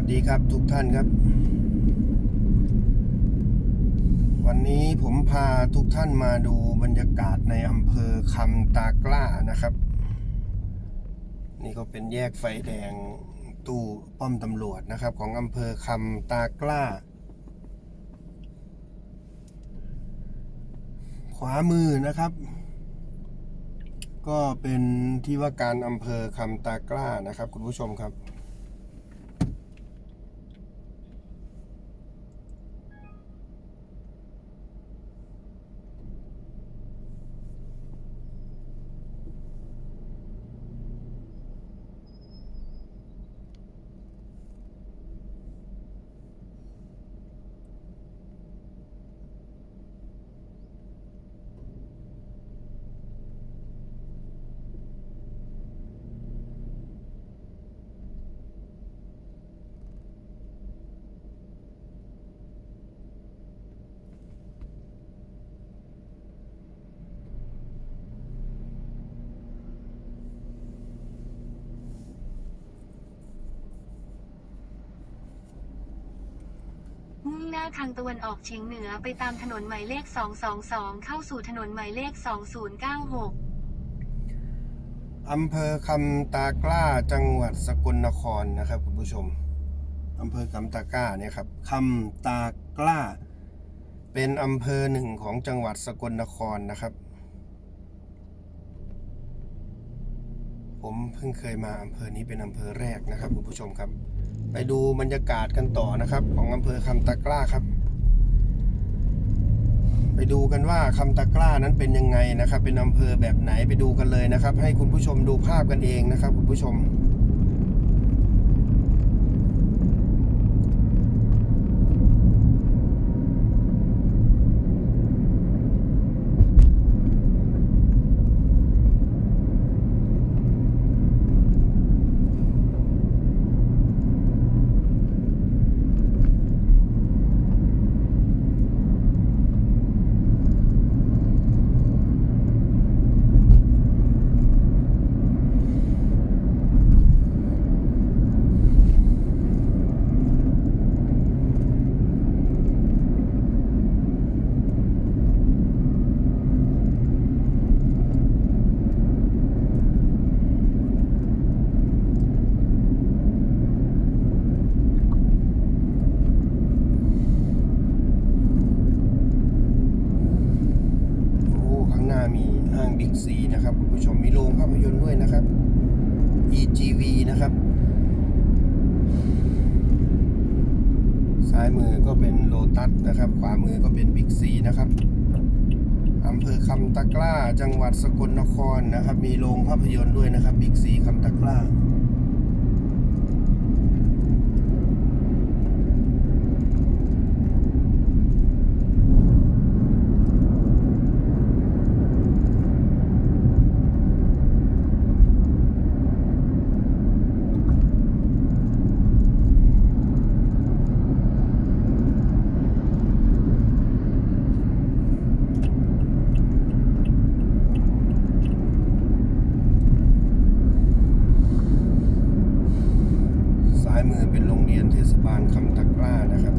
สดีครับทุกท่านครับ วันนี้ผมพาทุกท่านมาดูบรรยากาศในอำเภอคำตากล้านะครับ นี่ก็เป็นแยกไฟแดงตู้ป้อมตำรวจนะครับ ของอำเภอคำตากล้า ขวามือนะครับ ก็เป็นที่ว่าการอำเภอคำตากล้านะครับ คุณผู้ชมครับ มุ่งหน้าทางตะวันออกเฉียงเหนือไปตามถนนหมายเลข 222 เข้าสู่ถนนหมายเลข 2096 อำเภอคำตากล้าจังหวัดสกลนครนะครับคุณผู้ชม อำเภอคำตากล้าเนี่ยครับคำตากล้า เป็นอำเภอหนึ่งของจังหวัดสกลนครนะครับ ผมเพิ่งเคยมาอำเภอนี้เป็นอำเภอแรกนะครับคุณผู้ชมครับ ไปดูบรรยากาศกันต่อนะครับ ของอำเภอคำตะกล้าครับ ไปดูกันว่าคำตะกร้านั้นเป็นยังไงนะครับ เป็นอำเภอแบบไหนไปดูกันเลยนะครับ ให้คุณผู้ชมดูภาพกันเองนะครับ คุณผู้ชม โอ้ข้างหน้ามี ห้างบิ๊กซีนะครับคุณผู้ชมมีโรงภาพยนตร์ด้วยนะครับ EGV นะครับซ้ายมือก็เป็นโลตัสนะครับ ขวามือก็เป็นบิ๊กซีนะครับอำเภอคำตะกร้า จังหวัดสกลนครนะครับ มีโรงภาพยนตร์ด้วยนะครับบิ๊กซีคำตะกร้า ซ้ายมือเป็นโรงเรียน เทศบาลคำตะกร้านะครับ